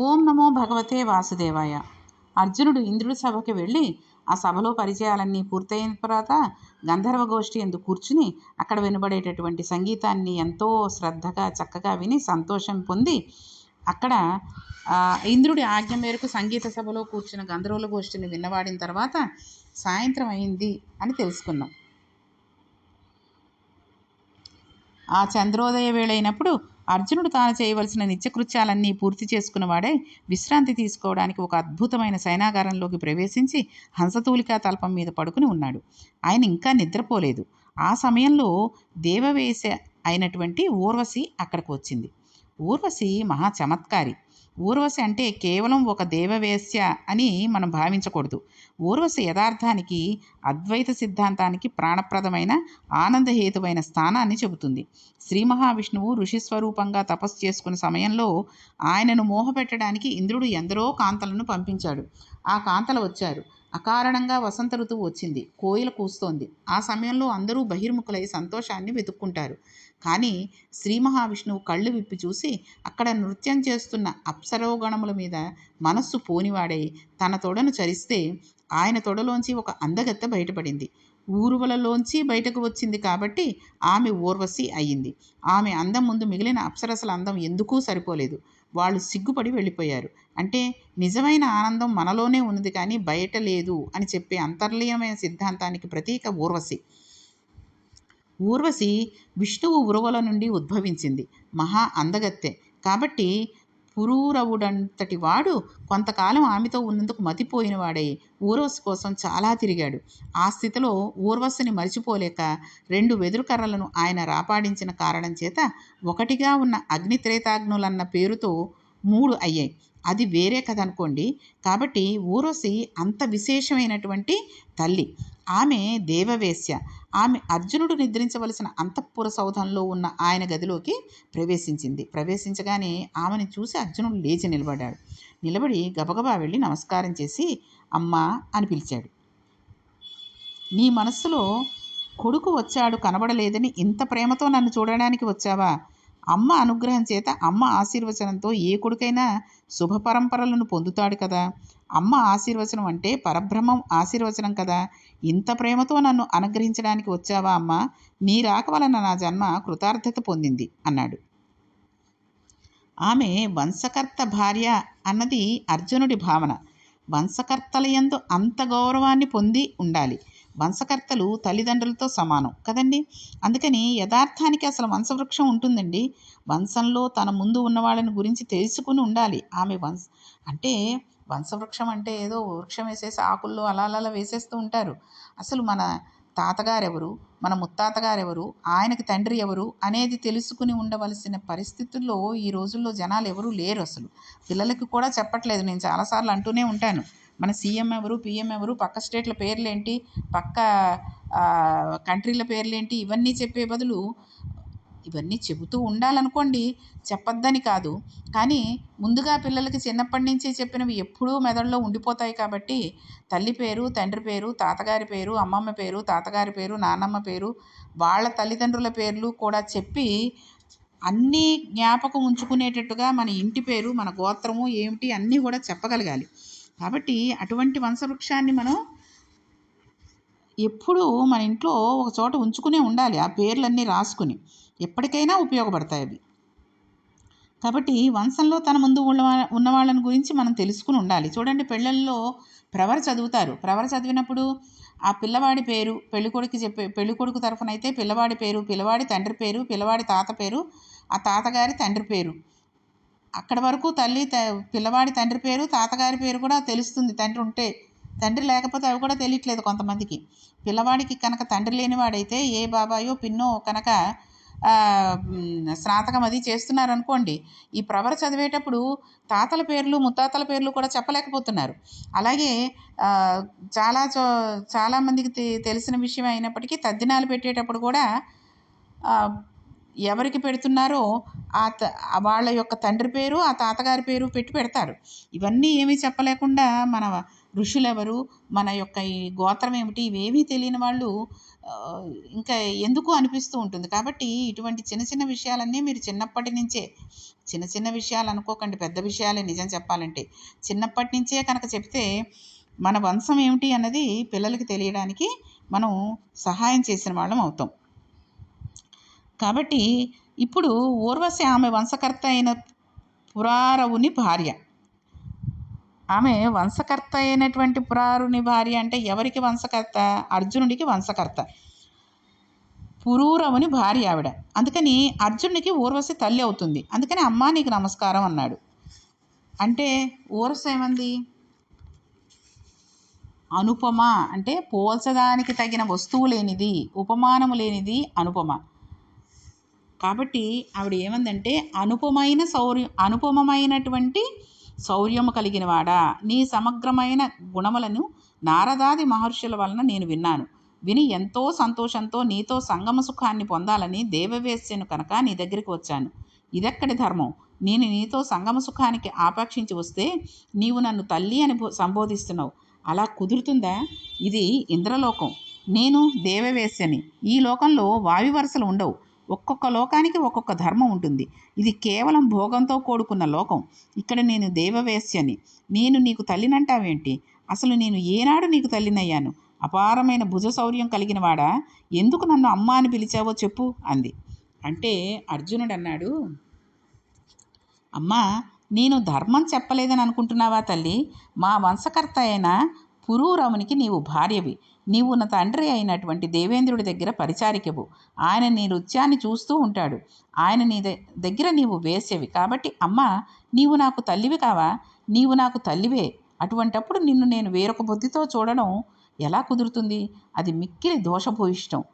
ఓం నమో భగవతే వాసుదేవాయ. అర్జునుడు ఇంద్రుడి సభకి వెళ్ళి ఆ సభలో పరిచయాలన్నీ పూర్తయిన తర్వాత గంధర్వ గోష్ఠి ఎందుకు కూర్చుని అక్కడ వినబడేటటువంటి సంగీతాన్ని ఎంతో శ్రద్ధగా చక్కగా విని సంతోషం పొంది అక్కడ ఇంద్రుడి ఆజ్ఞ మేరకు సంగీత సభలో కూర్చున్న గంధర్వుల గోష్ఠిని విన్నవాడిన తర్వాత సాయంత్రం అయింది అని తెలుసుకున్నాం. ఆ చంద్రోదయ వేళైనప్పుడు అర్జునుడు తాను చేయవలసిన నిత్యకృత్యాలన్నీ పూర్తి చేసుకున్నవాడే విశ్రాంతి తీసుకోవడానికి ఒక అద్భుతమైన సైనాగారంలోకి ప్రవేశించి హంసతూలికా తల్పం మీద పడుకుని ఉన్నాడు. ఆయన ఇంకా నిద్రపోలేదు. ఆ సమయంలో దేవవేశ అయినటువంటి ఊర్వశి అక్కడికి వచ్చింది. ఊర్వశి మహా చమత్కారి. ఊర్వశి అంటే కేవలం ఒక దేవవేశ్య అని మనం భావించకూడదు. ఊర్వశి యథార్థానికి అద్వైత సిద్ధాంతానికి ప్రాణప్రదమైన ఆనందహేతువైన స్థానాన్ని చెబుతుంది. శ్రీ మహావిష్ణువు ఋషి స్వరూపంగా తపస్సు చేసుకున్న సమయంలో ఆయనను మోహపెట్టడానికి ఇంద్రుడు ఎందరో కాంతలను పంపించాడు. ఆ కాంతలు వచ్చారు. అకారణంగా వసంత ఋతువు వచ్చింది. కోయిల కూస్తోంది. ఆ సమయంలో అందరూ బహిర్ముఖులై సంతోషాన్ని వెతుక్కుంటారు. కానీ శ్రీ మహావిష్ణువు కళ్ళు విప్పి చూసి అక్కడ నృత్యం చేస్తున్న అప్సరోగణముల మీద మనస్సు పోనివాడై తన తొడను చరిస్తే ఆయన తొడలోంచి ఒక అందగత్తె బయటపడింది. ఊరువలలోంచి బయటకు వచ్చింది కాబట్టి ఆమె ఊర్వశి అయ్యింది. ఆమె అందం ముందు మిగిలిన అప్సరసల అందం ఎందుకూ సరిపోలేదు. వాళ్ళు సిగ్గుపడి వెళ్ళిపోయారు. అంటే నిజమైన ఆనందం మనలోనే ఉన్నది కానీ బయట లేదు అని చెప్పే అంతర్లీనమైన సిద్ధాంతానికి ప్రతీక ఊర్వశి. ఊర్వశి విష్ణువు ఉరువల నుండి ఉద్భవించింది. మహా అందగత్తె. కాబట్టి పురూరవుడంతటి వాడు కొంతకాలం ఆమెతో ఉన్నందుకు మతిపోయినవాడై. ఊర్వశి కోసం చాలా తిరిగాడు. ఆ స్థితిలో ఊర్వశిని మరిచిపోలేక రెండు వెదురు కర్రలను ఆయన రాపాడించిన కారణం చేత ఒకటిగా ఉన్న అగ్నిత్రేతాగ్నులన్న పేరుతో మూడు అయ్యాయి. అది వేరే కథ అనుకోండి. కాబట్టి ఊర్వశి అంత విశేషమైనటువంటి తల్లి. ఆమె దేవవేశ్య. ఆమె అర్జునుడు నిద్రించవలసిన అంతఃపుర సౌధంలో ఉన్న ఆయన గదిలోకి ప్రవేశించింది. ప్రవేశించగానే ఆమెను చూసి అర్జునుడు లేచి నిలబడ్డాడు. నిలబడి గబగబా వెళ్ళి నమస్కారం చేసి అమ్మా అని పిలిచాడు. నీ మనస్సులో కొడుకు వచ్చాడు కనబడలేదని ఇంత ప్రేమతో నన్ను చూడడానికి వచ్చావా? అమ్మ అనుగ్రహం చేత అమ్మ ఆశీర్వచనంతో ఏ కొడుకైనా శుభ పరంపరలను పొందుతాడు కదా. అమ్మ ఆశీర్వచనం అంటే పరబ్రహ్మం ఆశీర్వచనం కదా. ఇంత ప్రేమతో నన్ను అనుగ్రహించడానికి వచ్చావా అమ్మ? నీ రాక వలన నా జన్మ కృతార్థత పొందింది అన్నాడు. ఆమె వంశకర్త భార్య అన్నది అర్జునుడి భావన. వంశకర్తలయందు అంత గౌరవాన్ని పొంది ఉండాలి. వంశకర్తలు తల్లిదండ్రులతో సమానం కదండి? అందుకని యథార్థానికి అసలు వంశవృక్షం ఉంటుందండి. వంశంలో తన ముందు ఉన్న వాళ్ళని గురించి తెలుసుకుని ఉండాలి. ఆమె వంశ అంటే వంశవృక్షం అంటే ఏదో వృక్షం వేసేసి ఆకుల్లో అలా అలా వేసేస్తూ ఉంటారు. అసలు మన తాతగారెవరు మన ముత్తాతగారెవరు ఆయనకి తండ్రి ఎవరు అనేది తెలుసుకుని ఉండవలసిన పరిస్థితుల్లో ఈ రోజుల్లో జనాలు ఎవరూ లేరు అసలు. పిల్లలకి కూడా చెప్పట్లేదు. నేను చాలాసార్లు అంటూనే ఉంటాను. మన సీఎం ఎవరు పిఎం ఎవరు పక్క స్టేట్ల పేర్లేంటి పక్క కంట్రీల పేర్లేంటి ఇవన్నీ చెప్పే బదులు ఇవన్నీ చెబుతూ ఉండాలనుకోండి చెప్పొద్దని కాదు. కానీ ముందుగా పిల్లలకి చిన్నప్పటి నుంచే చెప్పినవి ఎప్పుడూ మెదడులో ఉండిపోతాయి కాబట్టి తల్లి పేరు తండ్రి పేరు తాతగారి పేరు అమ్మమ్మ పేరు తాతగారి పేరు నాన్నమ్మ పేరు వాళ్ళ తల్లిదండ్రుల పేర్లు కూడా చెప్పి అన్నీ జ్ఞాపకం ఉంచుకునేటట్టుగా మన ఇంటి పేరు మన గోత్రము ఏమిటి అన్నీ కూడా చెప్పగలగాలి. కాబట్టి అటువంటి వంశవృక్షాన్ని మనం ఎప్పుడూ మన ఇంట్లో ఒక చోట ఉంచుకునే ఉండాలి ఆ పేర్లన్నీ రాసుకుని. ఎప్పటికైనా ఉపయోగపడతాయి అవి. కాబట్టి వంశంలో తన ముందు ఉన్న ఉన్న వాళ్ళని గురించి మనం తెలుసుకుని ఉండాలి. చూడండి పెళ్ళల్లో ప్రవర చదువుతారు. ప్రవర చదివినప్పుడు ఆ పిల్లవాడి పేరు పెళ్ళికొడుకు చెప్పే పెళ్ళికొడుకు తరఫున అయితే పిల్లవాడి పేరు పిల్లవాడి తండ్రి పేరు పిల్లవాడి తాత పేరు ఆ తాతగారి తండ్రి పేరు. అక్కడ వరకు తల్లి పిల్లవాడి తండ్రి పేరు తాతగారి పేరు కూడా తెలుస్తుంది. తండ్రి ఉంటే తండ్రి లేకపోతే అవి కూడా తెలియట్లేదు కొంతమందికి. పిల్లవాడికి కనుక తండ్రి లేనివాడైతే ఏ బాబాయో పిన్నో కనుక స్నాతకం అది చేస్తున్నారనుకోండి ఈ ప్రవర చదివేటప్పుడు తాతల పేర్లు ముత్తాతల పేర్లు కూడా చెప్పలేకపోతున్నారు. అలాగే చాలా చో చాలామందికి తెలిసిన విషయం అయినప్పటికీ తద్దినాలు పెట్టేటప్పుడు కూడా ఎవరికి పెడుతున్నారో ఆ త వాళ్ళ యొక్క తండ్రి పేరు ఆ తాతగారి పేరు పెట్టి పెడతారు. ఇవన్నీ ఏమీ చెప్పలేకుండా మన ఋషులెవరు మన యొక్క ఈ గోత్రం ఏమిటి ఇవేమీ తెలియని వాళ్ళు ఇంకా ఎందుకు అనిపిస్తూ ఉంటుంది. కాబట్టి ఇటువంటి చిన్న చిన్న విషయాలన్నీ మీరు చిన్నప్పటి నుంచే చిన్న చిన్న విషయాలు అనుకోకండి పెద్ద విషయాలే నిజం చెప్పాలంటే. చిన్నప్పటి నుంచే కనుక చెప్తే మన వంశం ఏమిటి అన్నది పిల్లలకి తెలియడానికి మనం సహాయం చేసిన వాళ్ళం అవుతాం. కాబట్టి ఇప్పుడు ఊర్వశి ఆమె వంశకర్త అయిన పురారవుని భార్య. ఆమె వంశకర్త అయినటువంటి పురారుని భార్య అంటే ఎవరికి వంశకర్త? అర్జునుడికి వంశకర్త. పురూరవుని భార్య ఆవిడ. అందుకని అర్జునుడికి ఊర్వశి తల్లి అవుతుంది. అందుకని అమ్మా నీకు నమస్కారం అన్నాడు. అంటే ఊర్వశి ఏమంది? అనుపమ అంటే పోల్చడానికి తగిన వస్తువు లేనిది ఉపమానము లేనిది అనుపమ. కాబట్టి ఆవిడ ఏమందంటే అనుపమైన శౌర్య అనుపమమైనటువంటి శౌర్యము కలిగిన వాడా నీ సమగ్రమైన గుణములను నారదాది మహర్షుల వలన నేను విన్నాను. విని ఎంతో సంతోషంతో నీతో సంగమ సుఖాన్ని పొందాలని దేవవేశ్యను కనుక నీ దగ్గరికి వచ్చాను. ఇదెక్కడి ధర్మం? నేను నీతో సంగమ సుఖానికి ఆపేక్షించి వస్తే నీవు నన్ను తల్లి అని సంబోధిస్తున్నావు. అలా కుదురుతుందా? ఇది ఇంద్రలోకం. నేను దేవవేశ్యని. ఈ లోకంలో వావి వరుసలు ఉండవు. ఒక్కొక్క లోకానికి ఒక్కొక్క ధర్మం ఉంటుంది. ఇది కేవలం భోగంతో కూడుకున్న లోకం. ఇక్కడ నేను దేవవేశ్యని. నేను నీకు తల్లినంటావేంటి? అసలు నేను ఏనాడు నీకు తల్లినయ్యాను? అపారమైన భుజ శౌర్యం కలిగిన వాడా? ఎందుకు నన్ను అమ్మ అని పిలిచావో చెప్పు అంది. అంటే అర్జునుడు అన్నాడు అమ్మా నేను ధర్మం చెప్పలేదని అనుకుంటున్నావా తల్లి? మా వంశకర్త అయిన పురూరవునికి నీవు భార్యవి. నీవు నా తండ్రి అయినటువంటి దేవేంద్రుడి దగ్గర పరిచారికవు. ఆయన నీ నృత్యాన్ని చూస్తూ ఉంటాడు. ఆయన నీ దగ్గర నీవు వేసేవి కాబట్టి అమ్మ నీవు నాకు తల్లివి కావా? నీవు నాకు తల్లివే. అటువంటప్పుడు నిన్ను నేను వేరొక బుద్ధితో చూడడం ఎలా కుదురుతుంది? అది మిక్కిలి దోషభూయిష్టం.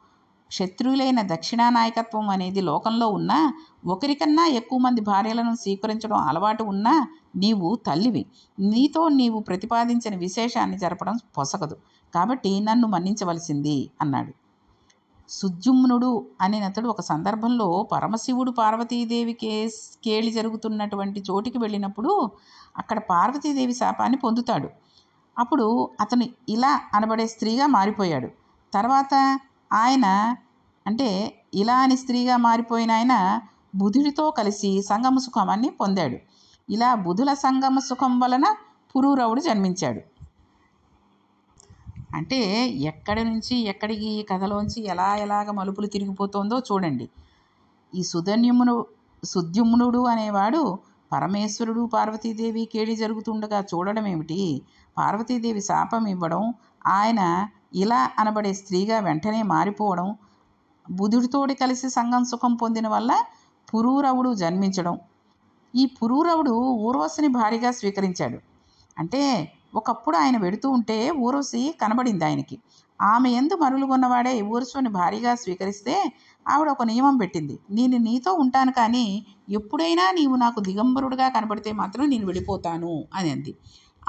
శత్రువులైన దక్షిణా నాయకత్వం అనేది లోకంలో ఉన్నా ఒకరికన్నా ఎక్కువ మంది భార్యలను స్వీకరించడం అలవాటు ఉన్నా నీవు తల్లివి. నీతో నీవు ప్రతిపాదించిన విశేషాన్ని జరపడం పొసగదు. కాబట్టి నన్ను మన్నించవలసింది అన్నాడు. సుద్యుమ్నుడు అనే అతడు ఒక సందర్భంలో పరమశివుడు పార్వతీదేవి కేస్ కేళి జరుగుతున్నటువంటి చోటికి వెళ్ళినప్పుడు అక్కడ పార్వతీదేవి శాపాన్ని పొందుతాడు. అప్పుడు అతను ఇలా అనబడే స్త్రీగా మారిపోయాడు. తర్వాత ఆయన అంటే ఇలా అని స్త్రీగా మారిపోయిన ఆయన బుధుడితో కలిసి సంగమ సుఖమాన్ని పొందాడు. ఇలా బుధుల సంగమ సుఖం వలన పురూరవుడు జన్మించాడు. అంటే ఎక్కడి నుంచి ఎక్కడికి ఈ కథలోంచి ఎలా ఎలాగ మలుపులు తిరిగిపోతుందో చూడండి. ఈ సుధన్యమును సుద్యుమ్నుడు అనేవాడు పరమేశ్వరుడు పార్వతీదేవి కేడి జరుగుతుండగా చూడడం ఏమిటి పార్వతీదేవి శాపం ఇవ్వడం ఆయన ఇలా అనబడే స్త్రీగా వెంటనే మారిపోవడం బుధుడితోటి కలిసి సంగం సుఖం పొందిన వల్ల పురూరవుడు జన్మించడం. ఈ పురూరవుడు ఊర్వశిని భారీగా స్వీకరించాడు. అంటే ఒకప్పుడు ఆయన వెడుతూ ఉంటే ఊర్వశి కనబడింది ఆయనకి. ఆమె ఎందు మరులుగొన్నవాడే ఊర్వశిని భారీగా స్వీకరిస్తే ఆవిడ ఒక నియమం పెట్టింది. నేను నీతో ఉంటాను కానీ ఎప్పుడైనా నీవు నాకు దిగంబరుడుగా కనబడితే మాత్రం నేను వెళ్ళిపోతాను అని అంది.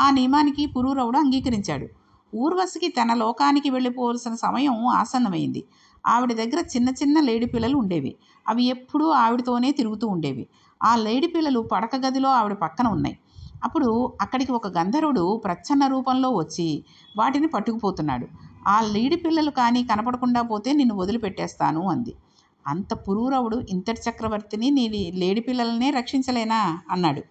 ఆ నియమానికి పురూరవుడు అంగీకరించాడు. ఊర్వశికి తన లోకానికి వెళ్ళిపోవలసిన సమయం ఆసన్నమైంది. ఆవిడ దగ్గర చిన్న చిన్న లేడి పిల్లలు ఉండేవి. అవి ఎప్పుడూ ఆవిడతోనే తిరుగుతూ ఉండేవి. ఆ లేడి పిల్లలు పడక గదిలో ఆవిడ పక్కన ఉన్నాయి. అప్పుడు అక్కడికి ఒక గంధర్వుడు ప్రచ్ఛన్న రూపంలో వచ్చి వాటిని పట్టుకుపోతున్నాడు. ఆ లేడి పిల్లలు కానీ కనపడకుండా పోతే నిన్ను వదిలిపెట్టేస్తాను అంది. అంత పురూరవుడు ఇంతటి చక్రవర్తిని నీ లేడి పిల్లలనే రక్షించలేనా? అన్నాడు.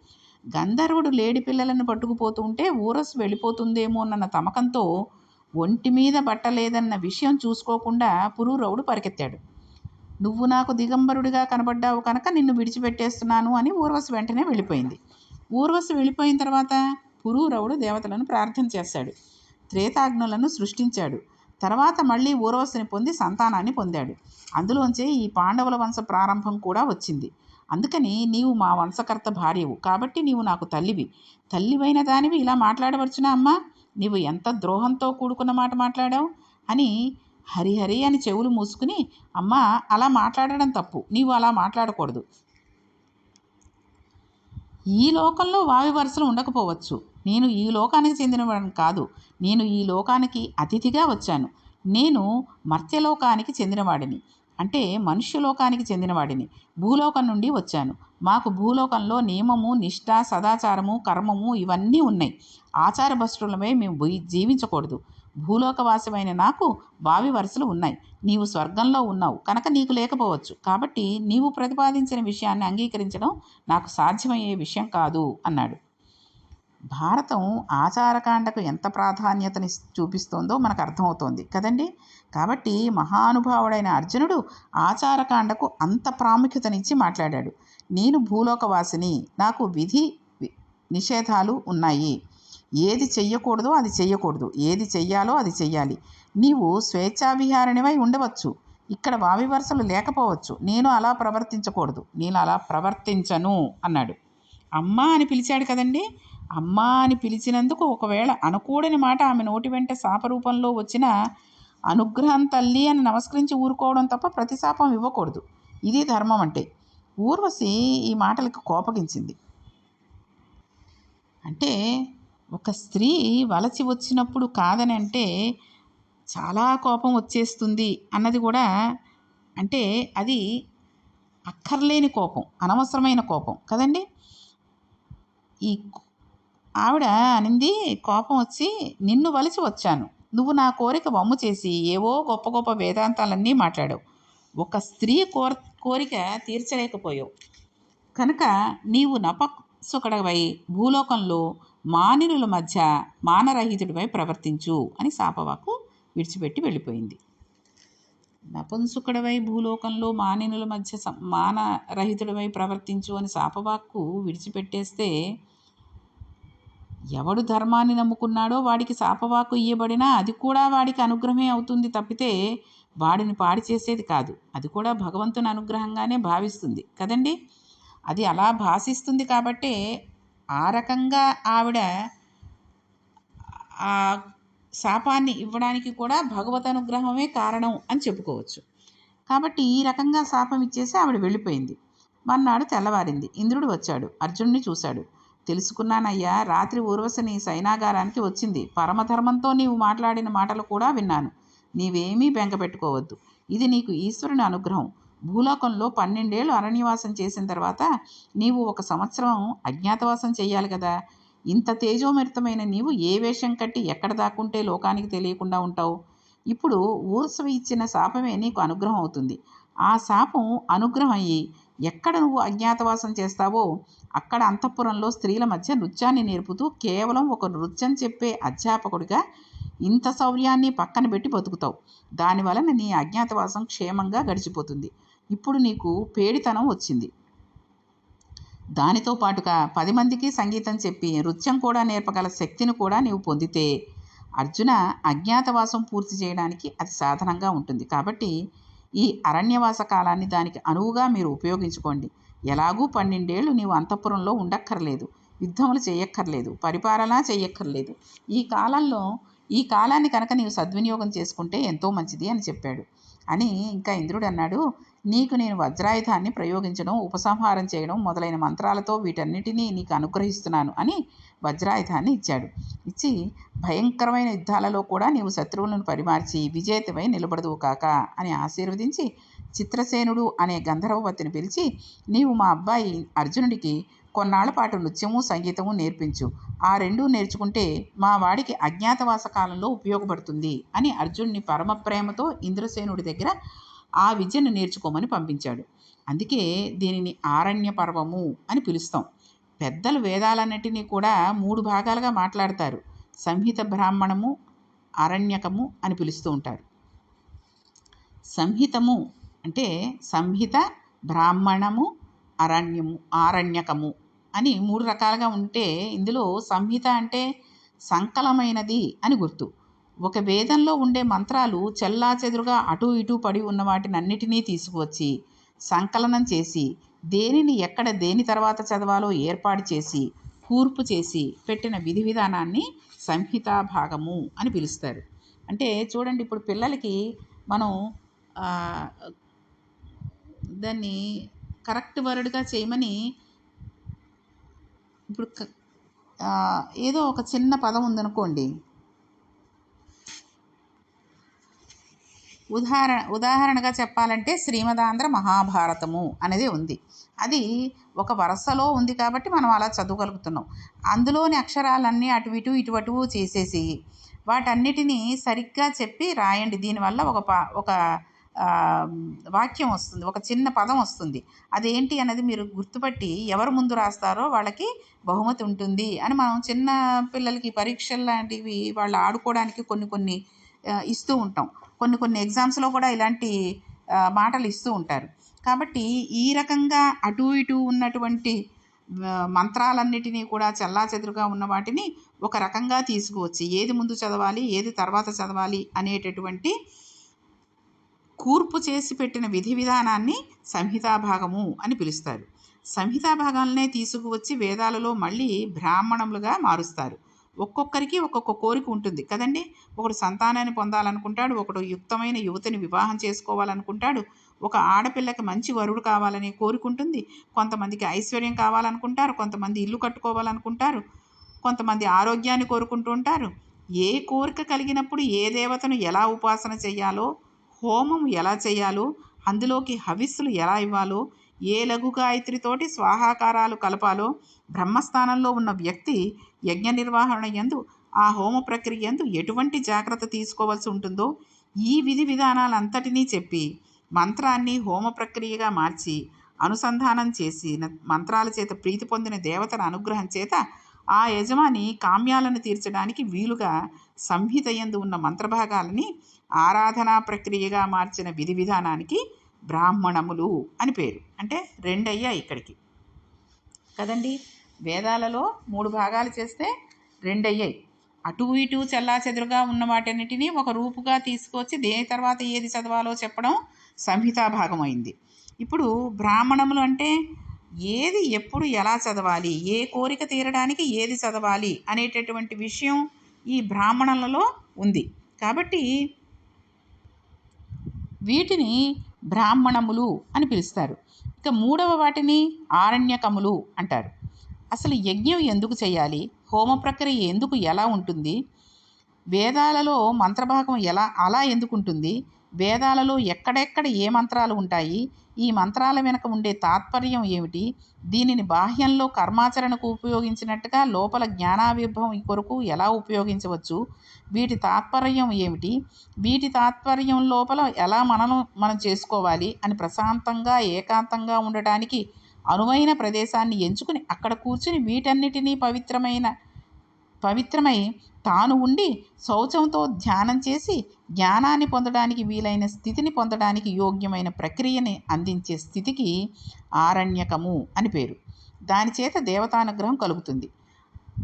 గంధర్వుడు లేడి పిల్లలను పట్టుకుపోతుంటే ఉంటే ఊరస్ వెళ్ళిపోతుందేమోనన్న తమకంతో ఒంటి మీద బట్టలేదన్న విషయం చూసుకోకుండా పురూరవుడు పరిగెత్తాడు. నువ్వు నాకు దిగంబరుడిగా కనబడ్డావు కనుక నిన్ను విడిచిపెట్టేస్తున్నాను అని ఊర్వశి వెంటనే వెళ్ళిపోయింది. ఊర్వశి వెళ్ళిపోయిన తర్వాత పురూరవుడు దేవతలను ప్రార్థన చేశాడు త్రేతాగ్నులను సృష్టించాడు. తర్వాత మళ్ళీ ఊర్వశిని పొంది సంతానాన్ని పొందాడు. అందులోంచే ఈ పాండవుల వంశ ప్రారంభం కూడా వచ్చింది. అందుకని నీవు మా వంశకర్త భార్యవు. కాబట్టి నీవు నాకు తల్లివి. తల్లివైన దానివి ఇలా మాట్లాడవచ్చునా అమ్మా? నీవు ఎంత ద్రోహంతో కూడుకున్న మాట మాట్లాడావు? అని హరిహరి అని చెవులు మూసుకుని అమ్మా అలా మాట్లాడడం తప్పు. నీవు అలా మాట్లాడకూడదు. ఈ లోకంలో వావి వరుసలు ఉండకపోవచ్చు. నేను ఈ లోకానికి చెందినవాడిని కాదు. నేను ఈ లోకానికి అతిథిగా వచ్చాను. నేను మర్త్యలోకానికి చెందినవాడిని. అంటే మనుష్యలోకానికి చెందినవాడిని. భూలోకం నుండి వచ్చాను. మాకు భూలోకంలో నియమము నిష్ఠ సదాచారము కర్మము ఇవన్నీ ఉన్నాయి. ఆచారభ్రష్టులమై మేము జీవించకూడదు. భూలోకవాసమైన నాకు భావి వరుసలు ఉన్నాయి. నీవు స్వర్గంలో ఉన్నావు. కనుక నీకు లేకపోవచ్చు. కాబట్టి నీవు ప్రతిపాదించిన విషయాన్ని అంగీకరించడం నాకు సాధ్యమయ్యే విషయం కాదు అన్నాడు. భారతం ఆచారకాండకు ఎంత ప్రాధాన్యతని చూపిస్తోందో మనకు అర్థమవుతోంది కదండి? కాబట్టి మహానుభావుడైన అర్జునుడు ఆచారకాండకు అంత ప్రాముఖ్యతనిచ్చి మాట్లాడాడు. నేను భూలోకవాసిని నాకు విధి నిషేధాలు ఉన్నాయి. ఏది చెయ్యకూడదో అది చెయ్యకూడదు. ఏది చెయ్యాలో అది చెయ్యాలి. నీవు స్వేచ్ఛావిహారిణివై ఉండవచ్చు. ఇక్కడ వావి వరుసలు లేకపోవచ్చు. నేను అలా ప్రవర్తించకూడదు. నేను అలా ప్రవర్తించను అన్నాడు. అమ్మ అని పిలిచాడు కదండి? అమ్మ అని పిలిచినందుకు ఒకవేళ అనకూడని మాట ఆమె నోటి వెంట శాపరూపంలో వచ్చిన అనుగ్రహం తల్లి అని నమస్కరించి ఊరుకోవడం తప్ప ప్రతిశాపం ఇవ్వకూడదు. ఇది ధర్మం అంటే. ఊర్వశి ఈ మాటలకు కోపగించింది. అంటే ఒక స్త్రీ వలచి వచ్చినప్పుడు కాదని అంటే చాలా కోపం వచ్చేస్తుంది అన్నది కూడా అంటే అది అక్కర్లేని కోపం అనవసరమైన కోపం కదండి? ఈ ఆవిడ అనింది కోపం వచ్చి నిన్ను వలిసి వచ్చాను. నువ్వు నా కోరిక వమ్ము చేసి ఏవో గొప్ప గొప్ప వేదాంతాలన్నీ మాట్లాడావు. ఒక స్త్రీ కోర కోరిక తీర్చలేకపోయావు. కనుక నీవు నపసుకడవై భూలోకంలో మానినుల మధ్య మానరహితుడిపై ప్రవర్తించు అని శాపవాకు విడిచిపెట్టి వెళ్ళిపోయింది. నపుంసుకుడవై భూలోకంలో మానినుల మధ్య సం- మానరహితుడివై ప్రవర్తించు అని శాపవాక్కు విడిచిపెట్టేస్తే ఎవడు ధర్మాన్ని నమ్ముకున్నాడో వాడికి శాపవాకు ఇయ్యబడినా అది కూడా వాడికి అనుగ్రహమే అవుతుంది తప్పితే వాడిని పాడి చేసేది కాదు. అది కూడా భగవంతుని అనుగ్రహంగానే భావిస్తుంది. కదండి? అది అలా భాషిస్తుంది కాబట్టే ఆ రకంగా ఆవిడ ఆ శాపాన్ని ఇవ్వడానికి కూడా భగవత్ అనుగ్రహమే కారణం అని చెప్పుకోవచ్చు. కాబట్టి ఈ రకంగా శాపం ఇచ్చేసి ఆవిడ వెళ్ళిపోయింది. మర్నాడు తెల్లవారింది. ఇంద్రుడు వచ్చాడు. అర్జునుడిని చూశాడు. తెలుసుకున్నానయ్యా. రాత్రి ఊర్వశని సైనాగారానికి వచ్చింది. పరమధర్మంతో నీవు మాట్లాడిన మాటలు కూడా విన్నాను. నీవేమీ బెంగపెట్టుకోవద్దు ఇది నీకు ఈశ్వరుని అనుగ్రహం. భూలోకంలో పన్నెండేళ్ళు అరణ్యవాసం చేసిన తర్వాత నీవు ఒక సంవత్సరం అజ్ఞాతవాసం చేయాలి కదా. ఇంత తేజోమరితమైన నీవు ఏ వేషం కట్టి ఎక్కడ దాక్కుంటే లోకానికి తెలియకుండా ఉంటావు? ఇప్పుడు ఊర్సవి ఇచ్చిన శాపమే నీకు అనుగ్రహం అవుతుంది. ఆ శాపం అనుగ్రహం అయ్యి ఎక్కడ నువ్వు అజ్ఞాతవాసం చేస్తావో అక్కడ అంతఃపురంలో స్త్రీల మధ్య నృత్యాన్ని నేర్పుతూ కేవలం ఒక నృత్యం చెప్పే అధ్యాపకుడిగా ఇంత శౌర్యాన్ని పక్కన పెట్టి బతుకుతావు. దానివలన నీ అజ్ఞాతవాసం క్షేమంగా గడిచిపోతుంది. ఇప్పుడు నీకు పేడితనం వచ్చింది. దానితో పాటుగా పది మందికి సంగీతం చెప్పి నృత్యం కూడా నేర్పగల శక్తిని కూడా నీవు పొందితే అర్జున అజ్ఞాతవాసం పూర్తి చేయడానికి అది సాధనంగా ఉంటుంది. కాబట్టి ఈ అరణ్యవాస కాలాన్ని దానికి అనువుగా మీరు ఉపయోగించుకోండి. ఎలాగూ పన్నెండేళ్ళు నీవు అంతఃపురంలో ఉండక్కర్లేదు. యుద్ధములు చేయక్కర్లేదు. పరిపాలన చేయక్కర్లేదు. ఈ కాలంలో ఈ కాలాన్ని కనుక నీవు సద్వినియోగం చేసుకుంటే ఎంతో మంచిది అని చెప్పాడు. అని ఇంకా ఇంద్రుడు అన్నాడు నీకు నేను వజ్రాయుధాన్ని ప్రయోగించడం ఉపసంహారం చేయడం మొదలైన మంత్రాలతో వీటన్నిటినీ నీకు అనుగ్రహిస్తున్నాను అని వజ్రాయుధాన్ని ఇచ్చాడు. ఇచ్చి భయంకరమైన యుద్ధాలలో కూడా నీవు శత్రువులను పరిమార్చి విజేతమై నిలబడదువు కాక అని ఆశీర్వదించి చిత్రసేనుడు అనే గంధర్వవతిని పిలిచి నీవు మా అబ్బాయి అర్జునుడికి కొన్నాళ్ళ పాటు నృత్యము సంగీతము నేర్పించు. ఆ రెండూ నేర్చుకుంటే మా వాడికి అజ్ఞాతవాస కాలంలో ఉపయోగపడుతుంది అని అర్జునుని పరమ ప్రేమతో ఇంద్రసేనుడి దగ్గర ఆ విద్యను నేర్చుకోమని పంపించాడు. అందుకే దీనిని ఆరణ్య పర్వము అని పిలుస్తాం. పెద్దలు వేదాలన్నిటినీ కూడా మూడు భాగాలుగా మాట్లాడతారు. సంహిత బ్రాహ్మణము అరణ్యకము అని పిలుస్తూ ఉంటారు. సంహితము అంటే సంహిత బ్రాహ్మణము అరణ్యము ఆరణ్యకము అని మూడు రకాలుగా ఉంటే ఇందులో సంహిత అంటే సంకలమైనది అని గుర్తు. ఒక వేదంలో ఉండే మంత్రాలు చెల్లా చెదురుగా అటు ఇటు పడి ఉన్న వాటిని అన్నిటినీ తీసుకువచ్చి సంకలనం చేసి దేనిని ఎక్కడ దేని తర్వాత చదవాలో ఏర్పాటు చేసి కూర్పు చేసి పెట్టిన విధి విధానాన్ని సంహితా భాగము అని పిలుస్తారు. అంటే చూడండి ఇప్పుడు పిల్లలకి మనం దాన్ని కరెక్ట్ వర్డ్గా చేయమని ఇప్పుడు ఏదో ఒక చిన్న పదం ఉందనుకోండి. ఉదాహరణ ఉదాహరణగా చెప్పాలంటే శ్రీమదాంధ్ర మహాభారతము అనేది ఉంది. అది ఒక వరుసలో ఉంది కాబట్టి మనం అలా చదవగలుగుతున్నాం. అందులోని అక్షరాలన్నీ అటు ఇటు ఇటు అటు చేసేసి వాటన్నిటినీ సరిగ్గా చెప్పి రాయండి. దీనివల్ల ఒక పా ఒక వాక్యం వస్తుంది ఒక చిన్న పదం వస్తుంది. అదేంటి అనేది మీరు గుర్తుపట్టి ఎవరు ముందు రాస్తారో వాళ్ళకి బహుమతి ఉంటుంది అని మనం చిన్న పిల్లలకి పరీక్షలు లాంటివి వాళ్ళు ఆడుకోవడానికి కొన్ని కొన్ని ఇస్తూ ఉంటాం. కొన్ని కొన్ని ఎగ్జామ్స్లో కూడా ఇలాంటి మాటలు ఇస్తూ ఉంటారు. కాబట్టి ఈ రకంగా అటు ఇటు ఉన్నటువంటి మంత్రాలన్నిటినీ కూడా చెల్లాచెదురుగా ఉన్న వాటిని ఒక రకంగా తీసుకువచ్చి ఏది ముందు చదవాలి ఏది తర్వాత చదవాలి అనేటటువంటి కూర్పు చేసి పెట్టిన విధి విధానాన్ని సంహితాభాగము అని పిలుస్తారు. సంహితాభాగాలనే తీసుకువచ్చి వేదాలలో మళ్ళీ బ్రాహ్మణములుగా మారుస్తారు. ఒక్కొక్కరికి ఒక్కొక్క కోరిక ఉంటుంది కదండి. ఒకడు సంతానాన్ని పొందాలనుకుంటాడు ఒకడు యుక్తమైన యువతిని వివాహం చేసుకోవాలనుకుంటాడు ఒక ఆడపిల్లకి మంచి వరుడు కావాలని కోరుకుంటుంది కొంతమందికి ఐశ్వర్యం కావాలనుకుంటారు కొంతమంది ఇల్లు కట్టుకోవాలనుకుంటారు కొంతమంది ఆరోగ్యాన్ని కోరుకుంటూ ఉంటారు. ఏ కోరిక కలిగినప్పుడు ఏ దేవతను ఎలా ఉపాసన చేయాలో హోమం ఎలా చేయాలో అందులోకి హవిస్సులు ఎలా ఇవ్వాలో ఏ లఘు గాయత్రితోటి స్వాహాకారాలు కలపాలో బ్రహ్మస్థానంలో ఉన్న వ్యక్తి యజ్ఞ నిర్వహణ యందు ఆ హోమ ప్రక్రియ యందు ఎటువంటి జాగ్రత్త తీసుకోవాల్సి ఉంటుందో ఈ విధి విధానాలంతటినీ చెప్పి మంత్రాన్ని హోమ ప్రక్రియగా మార్చి అనుసంధానం చేసి మంత్రాల చేత ప్రీతి పొందిన దేవతల అనుగ్రహం చేత ఆ యజమాని కామ్యాలను తీర్చడానికి వీలుగా సంహిత యందు ఉన్న మంత్రభాగాలని ఆరాధనా ప్రక్రియగా మార్చిన విధి విధానానికి బ్రాహ్మణములు అని పేరు. అంటే రెండయ్యా ఇక్కడికి. కదండి? వేదాలలో మూడు భాగాలు చేస్తే రెండయ్యాయి. అటు ఇటు చెల్లాచెదురుగా ఉన్న వాటన్నిటినీ ఒక రూపుగా తీసుకొచ్చి దేని తర్వాత ఏది చదవాలో చెప్పడం సంహితా భాగం అయింది ఇప్పుడు బ్రాహ్మణములు అంటే ఏది ఎప్పుడు ఎలా చదవాలి ఏ కోరిక తీరడానికి ఏది చదవాలి అనేటటువంటి విషయం ఈ బ్రాహ్మణులలో ఉంది. కాబట్టి వీటిని బ్రాహ్మణములు అని పిలుస్తారు. ఇక మూడవ వాటిని ఆరణ్యకములు అంటారు. అసలు యజ్ఞం ఎందుకు చేయాలి? హోమ ప్రక్రియ ఎందుకు ఎలా ఉంటుంది? వేదాలలో మంత్రభాగం ఎలా అలా ఎందుకు ఉంటుంది? వేదాలలో ఎక్కడెక్కడ ఏ మంత్రాలు ఉంటాయి? ఈ మంత్రాల వెనుక ఉండే తాత్పర్యం ఏమిటి? దీనిని బాహ్యంలో కర్మాచరణకు ఉపయోగించినట్టుగా లోపల జ్ఞానావిర్భవం కొరకు ఎలా ఉపయోగించవచ్చు? వీటి తాత్పర్యం ఏమిటి? వీటి తాత్పర్యం లోపల ఎలా మనను మనం చేసుకోవాలి అని ప్రశాంతంగా ఏకాంతంగా ఉండటానికి అనువైన ప్రదేశాన్ని ఎంచుకుని అక్కడ కూర్చుని వీటన్నిటినీ పవిత్రమైన పవిత్రమై తాను ఉండి శౌచంతో ధ్యానం చేసి జ్ఞానాన్ని పొందడానికి వీలైన స్థితిని పొందడానికి యోగ్యమైన ప్రక్రియని అందించే స్థితికి ఆరణ్యకము అని పేరు. దానిచేత దేవతానుగ్రహం కలుగుతుంది.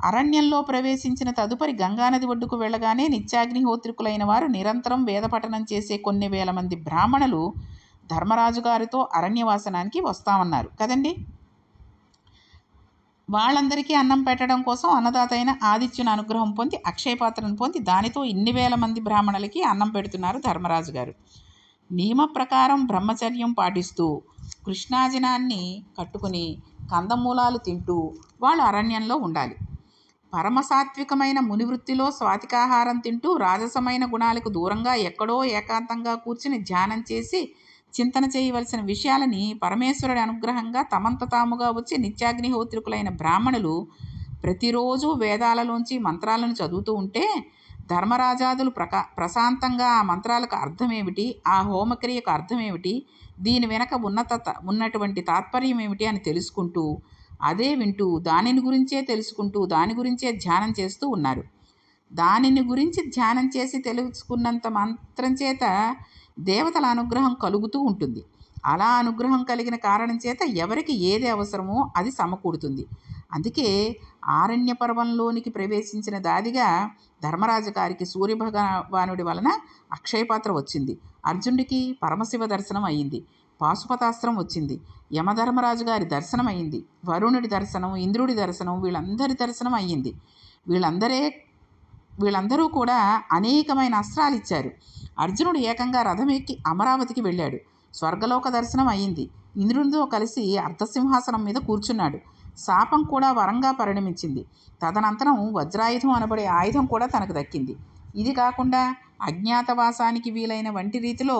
అరణ్యంలో ప్రవేశించిన తదుపరి గంగానది ఒడ్డుకు వెళ్ళగానే నిత్యాగ్నిహోత్రికులైన వారు నిరంతరం వేదపఠనం చేసే కొన్ని వేల మంది బ్రాహ్మణులు ధర్మరాజు గారితో అరణ్యవాసనానికి వస్తామన్నారు. కదండి? వాళ్ళందరికీ అన్నం పెట్టడం కోసం అన్నదాత అయిన ఆదిత్యుని అనుగ్రహం పొంది అక్షయపాత్రను పొంది దానితో ఇన్ని వేల మంది బ్రాహ్మణులకి అన్నం పెడుతున్నారు ధర్మరాజు గారు. నియమ ప్రకారం బ్రహ్మచర్యం పాటిస్తూ కృష్ణాజనాన్ని కట్టుకుని కందమూలాలు తింటూ వాళ్ళు అరణ్యంలో ఉండాలి. పరమసాత్వికమైన మునివృత్తిలో స్వాతికాహారం తింటూ రాజసమైన గుణాలకు దూరంగా ఎక్కడో ఏకాంతంగా కూర్చుని ధ్యానం చేసి చింతన చేయవలసిన విషయాలని పరమేశ్వరుడి అనుగ్రహంగా తమంత తాముగా వచ్చి నిత్యాగ్నిహోత్రికులైన బ్రాహ్మణులు ప్రతిరోజు వేదాలలోంచి మంత్రాలను చదువుతూ ఉంటే ధర్మరాజాదులు ప్రకా ప్రశాంతంగా ఆ మంత్రాలకు అర్థమేమిటి? ఆ హోమక్రియకు అర్థమేమిటి? దీని వెనక ఉన్నత ఉన్నటువంటి తాత్పర్యం ఏమిటి అని తెలుసుకుంటూ అదే వింటూ దానిని గురించే తెలుసుకుంటూ దాని గురించే ధ్యానం చేస్తూ ఉన్నారు. దానిని గురించి ధ్యానం చేసి తెలుసుకున్నంత మంత్రం చేత దేవతల అనుగ్రహం కలుగుతూ ఉంటుంది. అలా అనుగ్రహం కలిగిన కారణం చేత ఎవరికి ఏది అవసరమో అది సమకూడుతుంది అందుకే ఆరణ్య పర్వంలోనికి ప్రవేశించిన దాదిగా ధర్మరాజు గారికి సూర్యభగవానుడి వలన అక్షయపాత్ర వచ్చింది. అర్జునుడికి పరమశివ దర్శనం అయ్యింది పాశుపతాస్త్రం వచ్చింది. యమధర్మరాజు గారి దర్శనం అయ్యింది వరుణుడి దర్శనం ఇంద్రుడి దర్శనం వీళ్ళందరి దర్శనం అయ్యింది. వీళ్ళందరే వీళ్ళందరూ కూడా అనేకమైన అస్త్రాలు ఇచ్చారు. అర్జునుడు ఏకంగా రథం ఎక్కి అమరావతికి వెళ్ళాడు. స్వర్గలోక దర్శనం అయ్యింది ఇంద్రునితో కలిసి అర్ధసింహాసనం మీద కూర్చున్నాడు. శాపం కూడా వరంగా పరిణమించింది. తదనంతరం వజ్రాయుధం అనబడే ఆయుధం కూడా తనకు దక్కింది. ఇది కాకుండా అజ్ఞాతవాసానికి వీలైన వంటి రీతిలో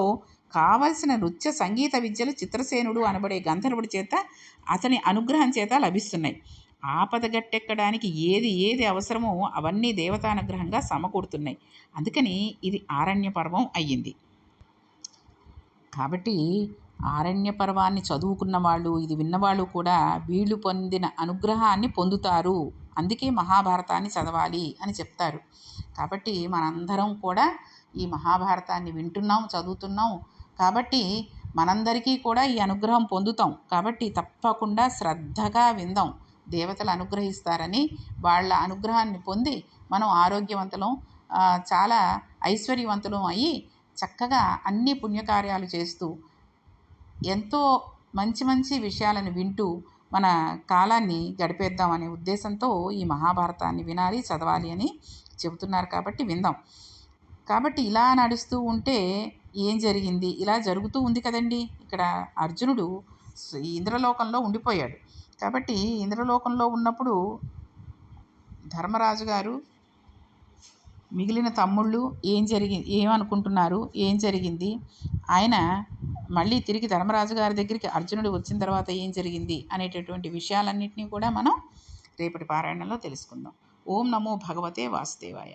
కావలసిన నృత్య సంగీత విద్యలు చిత్రసేనుడు అనబడే గంధర్వుడి చేత అతని అనుగ్రహం చేత లభిస్తున్నాయి. ఆపద గట్టెక్కడానికి ఏది ఏది అవసరమో అవన్నీ దేవతానుగ్రహంగా సమకూడుతున్నాయి అందుకని ఇది ఆరణ్య పర్వం అయ్యింది. కాబట్టి ఆరణ్య పర్వాన్ని చదువుకున్న వాళ్ళు ఇది విన్నవాళ్ళు కూడా వీళ్ళు పొందిన అనుగ్రహాన్ని పొందుతారు. అందుకే మహాభారతాన్ని చదవాలి అని చెప్తారు. కాబట్టి మనందరం కూడా ఈ మహాభారతాన్ని వింటున్నాం చదువుతున్నాం. కాబట్టి మనందరికీ కూడా ఈ అనుగ్రహం పొందుతాం. కాబట్టి తప్పకుండా శ్రద్ధగా విందాం. దేవతలు అనుగ్రహిస్తారని వాళ్ళ అనుగ్రహాన్ని పొంది మనం ఆరోగ్యవంతులం చాలా ఐశ్వర్యవంతులం అయ్యి చక్కగా అన్ని పుణ్యకార్యాలు చేస్తూ ఎంతో మంచి మంచి విషయాలను వింటూ మన కాలాన్ని గడిపేద్దామనే ఉద్దేశంతో ఈ మహాభారతాన్ని వినాలి చదవాలి అని చెబుతున్నారు కాబట్టి విందాం. కాబట్టి ఇలా నడుస్తూ ఉంటే ఏం జరిగింది? ఇలా జరుగుతూ ఉంది కదండి. ఇక్కడ అర్జునుడు ఇంద్రలోకంలో ఉండిపోయాడు. కాబట్టి ఇంద్రలోకంలో ఉన్నప్పుడు ధర్మరాజు గారు మిగిలిన తమ్ముళ్ళు ఏం జరిగింది ఏమనుకుంటున్నారు? ఏం జరిగింది? ఆయన మళ్ళీ తిరిగి ధర్మరాజు గారి దగ్గరికి అర్జునుడు వచ్చిన తర్వాత ఏం జరిగింది? అనేటటువంటి విషయాలన్నింటినీ కూడా మనం రేపటి పారాయణంలో తెలుసుకుందాం. ఓం నమో భగవతే వాసుదేవాయ.